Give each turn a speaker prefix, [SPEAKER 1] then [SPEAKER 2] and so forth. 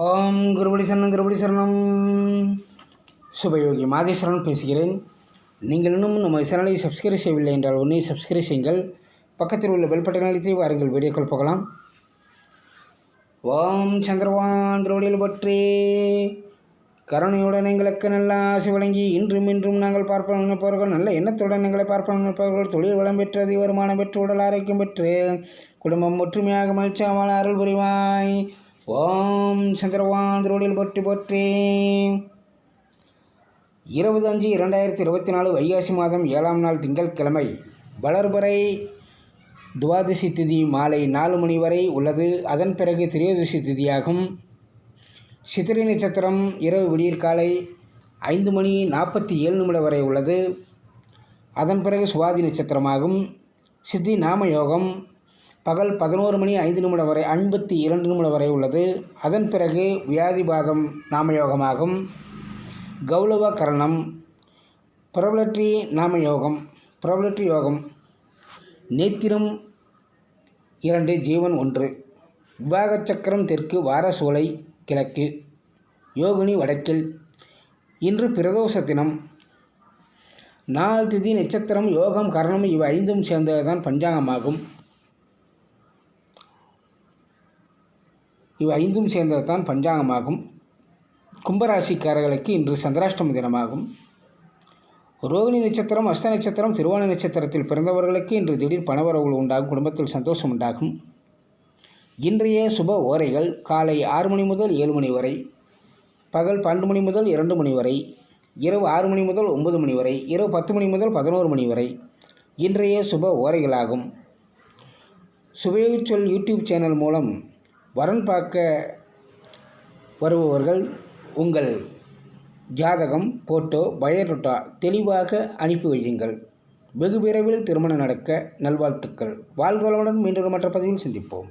[SPEAKER 1] ஓம் குருபடி சரணம் குருபடி சரணம். சுபயோகி மாதேஸ்வரன் பேசுகிறேன். நீங்கள் இன்னும் நம்ம சேனலை சப்ஸ்கிரைப் செய்யவில்லை என்றால் உடனே சப்ஸ்கிரைப் செய்யுங்கள். பக்கத்தில் உள்ள பெல் பட்டன் அளித்து வாருங்கள் வீடியோக்கள் போகலாம். ஓம் சந்திரவான் திருவடியில் பற்றே. கருணையுடன் எங்களுக்கு நல்ல ஆசை வழங்கி இன்றும் இன்றும் நாங்கள் பார்ப்போம் நினைப்பவர்கள் நல்ல எண்ணத்துடன் எங்களை பார்ப்போம் நினைப்பவர்கள் தொழில் வளம் பெற்றது அதிக வருமானம் பெற்று உடல் ஆரோக்கியம் பெற்று குடும்பம் ஒற்றுமையாக மகிழ்ச்சியாமல் அருள் புரிவாய். ஓம் சந்திரவான் திருவடியில் போற்றி போற்றி. இருபது அஞ்சு இரண்டாயிரத்தி இருபத்தி நாலு வைகாசி மாதம் ஏழாம் நாள் திங்கட்கிழமை வளர்பறை துவாதசி திதி மாலை நாலு மணி வரை உள்ளது. அதன் பிறகு திரையோதசி திதியாகும். சித்திரை நட்சத்திரம் இரவு விடியற்காலை ஐந்து மணி நாற்பத்தி ஏழு நிமிடம் வரை உள்ளது. அதன் பிறகு சுவாதி நட்சத்திரமாகும். சித்தி நாம யோகம் பகல் பதினோரு மணி ஐந்து நிமிடம் வரை ஐம்பத்தி இரண்டு நிமிடம் வரை உள்ளது. அதன் பிறகு வியாதிபாதம் நாமயோகமாகும். கௌலவ கரணம் பிரபலட்ரி நாமயோகம் பிரபலட்ரி யோகம். நேத்திரம் இரண்டு ஜீவன் ஒன்று. விவாக சக்கரம் தெற்கு வாரசோலை கிழக்கு யோகினி வடக்கில். இன்று பிரதோஷ தினம். நாள் திதி நட்சத்திரம் யோகம் கரணம் இவை ஐந்தும் சேர்ந்ததுதான் பஞ்சாங்கமாகும். இவை ஐந்தும் சேர்ந்தது தான் பஞ்சாங்கமாகும். கும்பராசிக்காரர்களுக்கு இன்று சந்திராஷ்டம தினமாகும். ரோகிணி நட்சத்திரம் அஸ்த நட்சத்திரம் திருவோண நட்சத்திரத்தில் பிறந்தவர்களுக்கு இன்று திடீர் பணவரவுகள் உண்டாகும் குடும்பத்தில் சந்தோஷம் உண்டாகும். இன்றைய சுப ஓரைகள் காலை ஆறு மணி முதல் ஏழு மணி வரை பகல் பன்னெண்டு மணி முதல் இரண்டு மணி வரை இரவு ஆறு மணி முதல் ஒன்பது மணி வரை இரவு பத்து மணி முதல் பதினோரு மணி வரை இன்றைய சுப ஓரைகளாகும். சுபயோகச் சொல் யூடியூப் சேனல் மூலம் வரன் பார்க்க வருபவர்கள் உங்கள் ஜாதகம் போட்டோ பயோடேட்டா தெளிவாக அனுப்பி வையுங்கள். வெகு விரைவில் திருமணம் நடக்க நல்வாழ்த்துக்கள். வாழ்களுடன் மீண்டும் மற்ற பதிவில் சந்திப்போம்.